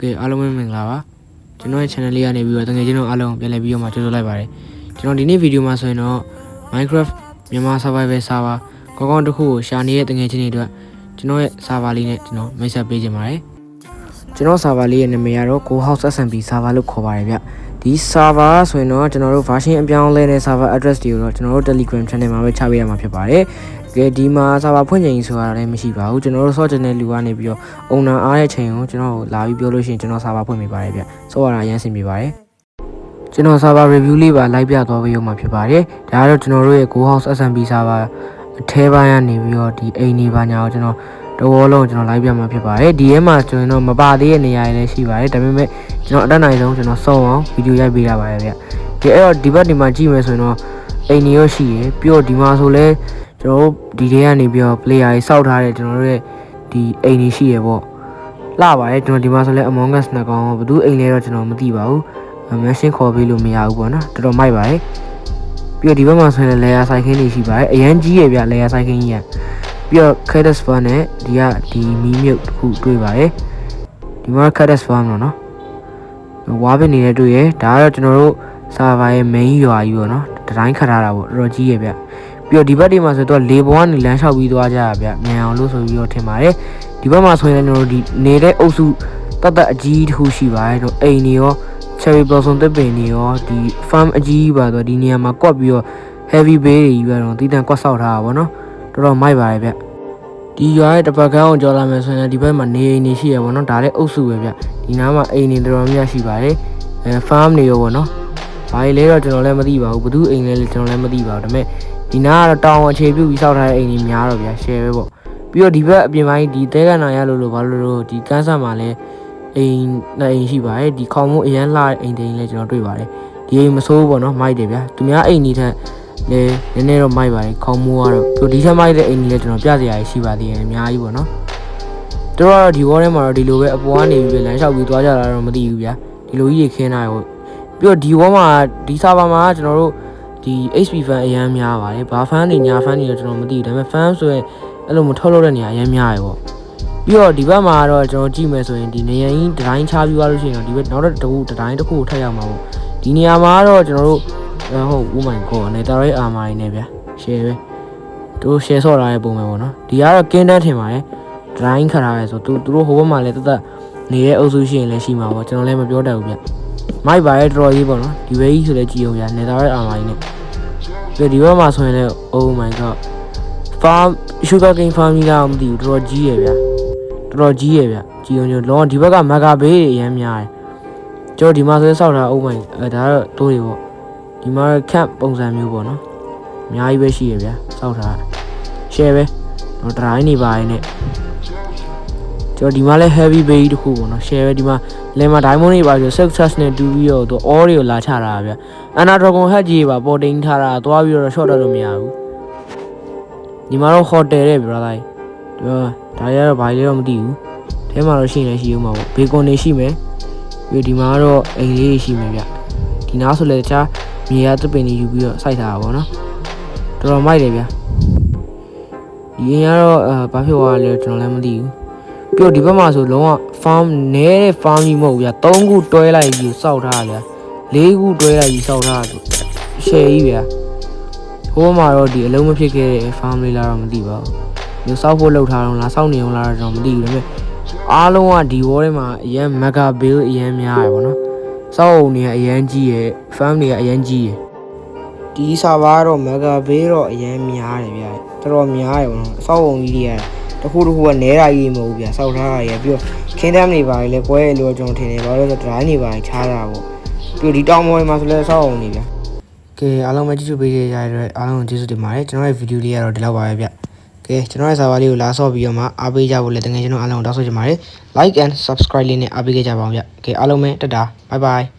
ကဲအားလုံးပဲမင်္ဂလာပါကျွန်တော်ရဲ့ channel လေးကနေပြီးတော့တကယ်ချင်းတို့အားလုံးပြန်လည်ပြီးတော့မှကြိုဆိုလိုက်ပါတယ်ကျွန်တော်ဒီနေ့ဗီဒီယိုမှာဆိုရင်တော့ Minecraft မြန်မာ survival server ကောင်းကောင်းတစ်ခုကိုရှာနေတဲ့တကယ်ချင်းတွေအတွက်ကျွန်တော်ရဲ့ server လေးနဲ့ကျွန်တော်မိတ်ဆက်ပေးချင်ပါတယ်ကျွန်တော် server လေးရဲ့နာမည်ကတော့ Go House SMB server လို့ခေါ်ပါတယ်ဗျဒီ server ဆိုရင်တော့ကျွန်တော်တို့ version အပြောင်းလဲတဲ့ server address တွေကိုတော့ကျွန်တော်တို့ Telegram channel မှာပဲချပေးရမှာဖြစ်ပါတယ် ကဲဒီမှာ server ဖွင့်ချိန်ဆိုတာလည်းမရှိပါဘူးကျွန်တော်တို့ search တဲ့လူကနေပြီးတော့ owner အားတဲ့ချိန်ကိုကျွန်တော်လာပြီးပြောလို့ရှိရင်ကျွန်တော် server ဖွင့်ပေးပါတယ်ဗျစောရတာအရင်ဆင်ပြပါတယ်ကျွန်တော် server review လေးပါလိုက်ပြသွားပေးရမှာဖြစ်ပါတယ်ဒါကတော့ကျွန်တော်တို့ရဲ့ Go House SMB server အထဲပိုင်းကနေပြီးတော့ဒီအိမ်နေပါညာကိုကျွန်တော်တဝေါလုံးကျွန်တော်လိုက်ပြမှာဖြစ်ပါတယ်ဒီထဲမှာကျွန်တော်မပါသေးတဲ့နေရာတွေလည်းရှိပါတယ်ဒါပေမဲ့ကျွန်တော်အတက်နိုင်ဆုံးကျွန်တော်စုံအောင်ဗီဒီယိုရိုက်ပေးရပါတယ်ဗျဒီအဲ့တော့ဒီဘက်ဒီမှာကြည့်မယ်ဆိုရင်တော့အိမ်နေရရှိရယ်ပြီးတော့ဒီမှာဆိုလဲ ကျွန်တော်တို့ဒီထဲကနေပြီးတော့ player တွေစောက်ထားတဲ့ကျွန်တော်တို့ရဲ့ဒီအိမ်နေရှိရယ်ပေါ့လှပါတယ်ကျွန်တော်ဒီမှာဆိုလဲ Among Us နှစ်ကောင်ဘယ်သူအိမ်လဲတော့ကျွန်တော်မသိပါဘူးမရှင်းခေါ်ပေးလို့မရဘူးပေါ့နော်တော်တော်မိုက်ပါတယ်ပြီးတော့ဒီဘက်မှာဆိုရင် layer side ခင်းတွေရှိပါတယ်အရန်ကြီးရယ်ဗျ layer side ခင်းကြီးကပြီးတော့ cadence farm နဲ့ဒီကဒီမီးမြုပ်တစ်ခုတွေ့ပါတယ်ဒီမှာ cadence farm တော့နော်ဝါးပင်နေတဲ့တွေ့ရယ်ဒါကတော့ကျွန်တော်တို့ server ရဲ့ main ရွာကြီးပေါ့နော်ဒီတိုင်းခတ်ထားတာပေါ့တော်တော်ကြီးရယ်ဗျ ပြီးတော့ဒီဘက်ဒီမှာဆိုတော့လေပေါ်ကနေလမ်းလျှောက်ပြီးသွားကြရဗျမြန်အောင်လို့ဆိုပြီးတော့ထင်ပါတယ်ဒီဘက်မှာဆိုရင်လည်းကျွန်တော်တို့ဒီနေတဲ့အုပ်စုတတ်တတ်အကြီးတစ်ခုရှိပါတယ်တော့အိမ်တွေရော cherry blossom တစ်ပင်တွေရောဒီ farm အကြီးပါတော့ဒီနေရာမှာကွက်ပြီးတော့ heavy bay တွေကြီးပဲတော့တီးတန့်ကွက်ဆောက်ထားတာဗောနော်တော်တော်မိုက်ပါတယ်ဗျဒီရွာရဲ့တစ်ပတ်ကန်းကိုကြော်လာမယ်ဆိုရင်ဒီဘက်မှာနေအိမ်တွေရှိရဗောနော်ဒါလည်းအုပ်စုပဲဗျဒီနားမှာအိမ်တွေတော်တော်များရှိပါတယ်အဲ farm တွေရောဗောနော်ဘာလဲတော့ကျွန်တော်လည်းမသိပါဘူးဘယ်သူအိမ်လဲလဲကျွန်တော်လည်းမသိပါဘူးဒါပေမဲ့ ဒီနားကတော့တောင်အခြေပြုပြီးစောက်ထားတဲ့အိမ်တွေများတော့ဗျ share ပဲပေါ့ပြီးတော့ဒီဘက်အပြင်ပိုင်းဒီတဲကနာရလို့လို့ဘာလို့လို့ဒီကန်းဆက်မှာလည်းအိမ်နဲ့အိမ်ရှိပါတယ်ဒီခေါင်မိုးအရန်လာတဲ့အိမ်တိန်လည်းကျွန်တော်တွေ့ပါတယ်ဒီအိမ်မဆိုးဘူးပေါ့နော်မိုက်တယ်ဗျာသူများအိမ်ကြီးထက်လည်းနည်းနည်းတော့မိုက်ပါတယ်ခေါင်မိုးကတော့သူဒီထက်မိုက်တဲ့အိမ်ကြီးလည်းကျွန်တော်ပြစရာရှိပါသေးတယ်အများကြီးပေါ့နော်သူတို့ကတော့ဒီဝေါ်ထဲမှာတော့ဒီလိုပဲအပေါ်ကနေပြီးလမ်းလျှောက်ပြီးသွားကြတာတော့မသိဘူးဗျာဒီလိုကြီးခင်းတာရောပြီးတော့ဒီဝေါ်မှာဒီဆာဗာမှာကျွန်တော်တို့ ဒီ HP fan အရန်များပါတယ်ဘာဖန်တွေညာဖန်တွေတော့ကျွန်တော်မသိဘူးဒါပေမဲ့ fan ဆိုရင်အဲ့လိုမထုတ်လို့တဲ့နေရာအရန်များရယ်ပေါ့ပြီးတော့ဒီဘက်မှာတော့ကျွန်တော်ကြည့်မယ်ဆိုရင်ဒီနေရာကြီးဒတိုင်းချပြီးသွားလို့ရှိရင်တော့ဒီဘက်နောက်တစ်ခုဒတိုင်းတစ်ခုကိုထပ်ရောက်မှာပေါ့ဒီနေရာမှာတော့ကျွန်တော်တို့ဟုတ် oh my god နေတာရဲအာမာတွေနဲ့ဗျာ share ပဲသူတို့ share ဆော့ထားတဲ့ပုံပဲပေါ့နော်ဒီကတော့ကင်းတန်းထင်ပါတယ်ဒတိုင်းခတ်ထားရဲဆိုသူသူတို့ဟိုဘက်မှာလည်းတသက်နေတဲ့အုပ်စုရှိရင်လည်းရှိမှာပေါ့ကျွန်တော်လည်းမပြောတတ်ဘူးဗျမိုက်ပါရဲ့တော်တော်ကြီးပေါ့နော်ဒီဘက်ကြီးဆိုလည်းကြည့်အောင်ဗျာနေတာရဲအာမာကြီးနဲ့ ပြီးဒီဘက်မှာဆိုရင်လည်း oh my god farm sugar cane farm ကြီးလားမသိဘူးတော်တော်ကြီးရယ်ဗျာတော်တော်ကြီးရယ်ဗျကြည်ုံကျွန်တော်လောဒီဘက်ကမဂါဘေးတွေအများများတယ်ကျွန်တော်ဒီမှာဆိုစောက်တာအုံးမိုင်အဲဒါတော့တိုးတွေပေါ့ဒီမှာ camp ပုံစံမျိုးပေါ့နော်အများကြီးပဲရှိရယ်ဗျစောက်တာ share ပဲတော့ dry နေပါရင်နဲ့ ကျွန်တော်ဒီမှာလဲ heavy bay တခုပေါ့နော် share ပဲဒီမှာလဲမှာ diamond တွေပါဆို success နဲ့တူပြီးတော့သူ all တွေကိုလာချတာဗျ Anna Dragon Head ကြီးပါပေါ်တင်ထားတာသွားပြီးတော့ short တက်လို့မရဘူးဒီမှာတော့ hotel တဲ့ brother ဒီဒါရတော့ဘာလဲတော့မသိဘူးထဲမှာတော့ရှိနေရှိဦးမှာပေါ့ဘေကွန်နေရှိမယ်ပြီးဒီမှာကတော့အိမ်လေးရှိမယ်ဗျဒီနားဆိုလည်းတခြားမြေရသပင်တွေယူပြီးတော့စိုက်ထားတာပေါ့နော်တော်တော်မိုက်တယ်ဗျဒီအိမ်ကတော့အဲဘာဖြစ်သွားလဲကျွန်တော်လည်းမသိဘူး ပြီးတော့ဒီဘက်မှာဆိုလုံးဝ farm နဲတဲ့ farm ကြီးမဟုတ်ဘူးဗျ၃ခုတွဲလိုက်ပြီးစောက်ထားတာဗျ၄ခုတွဲလိုက်ပြီးစောက်ထားတာရှယ်ကြီးဗျဟိုမှာတော့ဒီအလုံးမဖြစ်ခဲ့တဲ့ farm လေးလားတော့မသိပါဘူးမျိုးစောက်ဖို့လှုပ်ထားတော့လားစောက်နေအောင်လားတော့မသိဘူးဒါပေမဲ့အားလုံးကဒီဝေါ်ထဲမှာအရန် mega bill အရန်များရယ်ဗောနော်စောက်အုံတွေကအရန်ကြီးရယ် farm တွေကအရန်ကြီးရယ်ဒီ server ကတော့ mega bill တော့အရန်များတယ်ဗျာတော်တော်များရယ်ဗောနော်စောက်အုံကြီးတွေက တခုတခုကနဲတာကြီးမဟုတ်ဘူးဗျာစောက်ထားတာရယ်ပြီးတော့ခင်းတမ်းတွေပါလေကွဲရလို့ကျွန်တော်ထင်တယ်ဘာလို့လဲဆိုတော့ dry တွေပါချားတာပေါ့ပြီးတော့ဒီတောင်ပေါ်မှာဆိုလဲစောက်အုံတွေဗျာကဲအားလုံးပဲကြည့်ကြပေးကြရတဲ့အားလုံးကိုကျေးဇူးတင်ပါတယ်ကျွန်တော်ရဲ့ဗီဒီယိုလေးကတော့ဒီလောက်ပါပဲဗျကဲကျွန်တော်ရဲ့ server လေးကိုလာဆော့ပြီးတော့မှအားပေးကြဖို့လည်းတကယ်ကျွန်တော်အားလုံးကိုတောင်းဆိုချင်ပါတယ် like and subscribe လေးနဲ့အားပေးခဲ့ကြပါအောင်ဗျကဲအားလုံးပဲတက်တာ bye bye